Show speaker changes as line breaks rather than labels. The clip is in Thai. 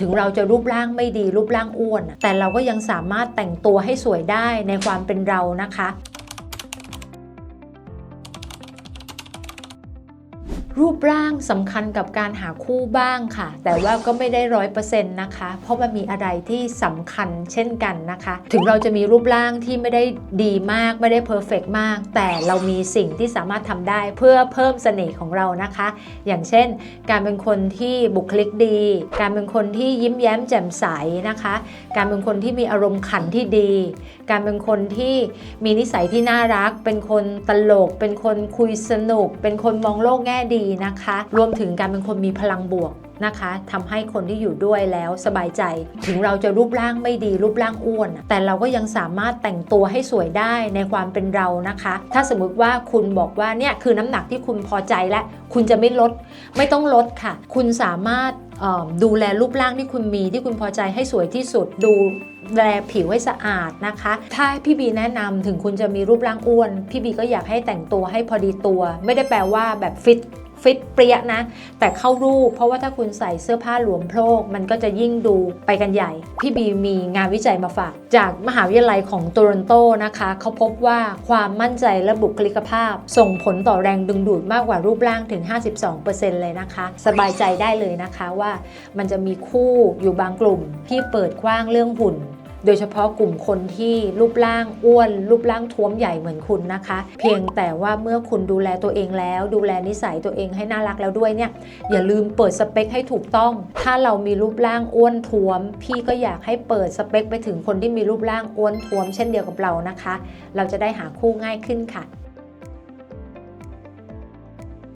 ถึงเราจะรูปร่างไม่ดีรูปร่างอ้วนอะแต่เราก็ยังสามารถแต่งตัวให้สวยได้ในความเป็นเรานะคะ รูปร่างสำคัญกับการหาคู่บ้างค่ะ แต่ว่าก็ไม่ได้ร้อยเปอร์เซ็นต์นะคะ เพราะมันมีอะไรที่สำคัญเช่นกันนะคะ ถึงเราจะมีรูปร่างที่ไม่ได้ดีมากไม่ได้เพอร์เฟกมาก แต่เรามีสิ่งที่สามารถทำได้เพื่อเพิ่มเสน่ห์ของเรานะคะ อย่างเช่น การเป็นคนที่บุคลิกดี การเป็นคนที่ยิ้มแย้มแจ่มใสนะคะ การเป็นคนที่มีอารมณ์ขันที่ดี การเป็นคนที่มีนิสัยที่น่ารัก เป็นคนตลก เป็นคนคุยสนุก เป็นคนมองโลกแง่ดีนะคะ รวมถึงการเป็นคนมีพลังบวก นะคะทำให้คนที่อยู่ด้วยแล้วสบายใจ ถึงเราจะรูปร่างไม่ดีรูปร่างอ้วน แต่เราก็ยังสามารถแต่งตัวให้สวยได้ในความเป็นเรานะคะ ถ้าสมมุติว่าคุณบอกว่าเนี่ยคือน้ำหนักที่คุณพอใจและ คุณจะไม่ลด ไม่ต้องลดค่ะ คุณสามารถดูแลรูปร่างที่คุณมีที่คุณพอใจให้สวยที่สุดดูแลผิวให้สะอาดนะคะ ถ้าพี่บีแนะนำถึงคุณจะมีรูปร่างอ้วน พี่บีก็อยากให้แต่งตัวให้พอดีตัว ไม่ได้แปลว่าแบบฟิตฟิตเปรี้ยนะ แต่เข้ารูป เพราะว่าถ้าคุณใส่เสื้อผ้าหลวมโพรกมันก็จะยิ่งดูไปกันใหญ่ พี่บีมีงานวิจัยมาฝาก จากมหาวิทยาลัยของโตรอนโตนะคะเขาพบว่าความมั่นใจและบุคลิกภาพ ส่งผลต่อแรงดึงดูดมากกว่ารูปร่างถึง 52%เลยนะคะ สบายใจได้เลยนะคะว่ามันจะมีคู่อยู่บางกลุ่มที่เปิดกว้างเรื่องหุ่น โดยเฉพาะกลุ่มคนที่รูปร่างอ้วน รูปร่างท้วมใหญ่เหมือนคุณนะคะ เพียงแต่ว่าเมื่อคุณดูแลตัวเองแล้ว ดูแลนิสัยตัวเองให้น่ารักแล้วด้วยเนี่ยอย่าลืมเปิดสเปคให้ถูกต้อง ถ้าเรามีรูปร่างอ้วนท้วม พี่ก็อยากให้เปิดสเปคไปถึงคนที่มีรูปร่างอ้วนท้วม เช่นเดียวกับเรานะคะ เราจะได้หาคู่ง่ายขึ้นค่ะ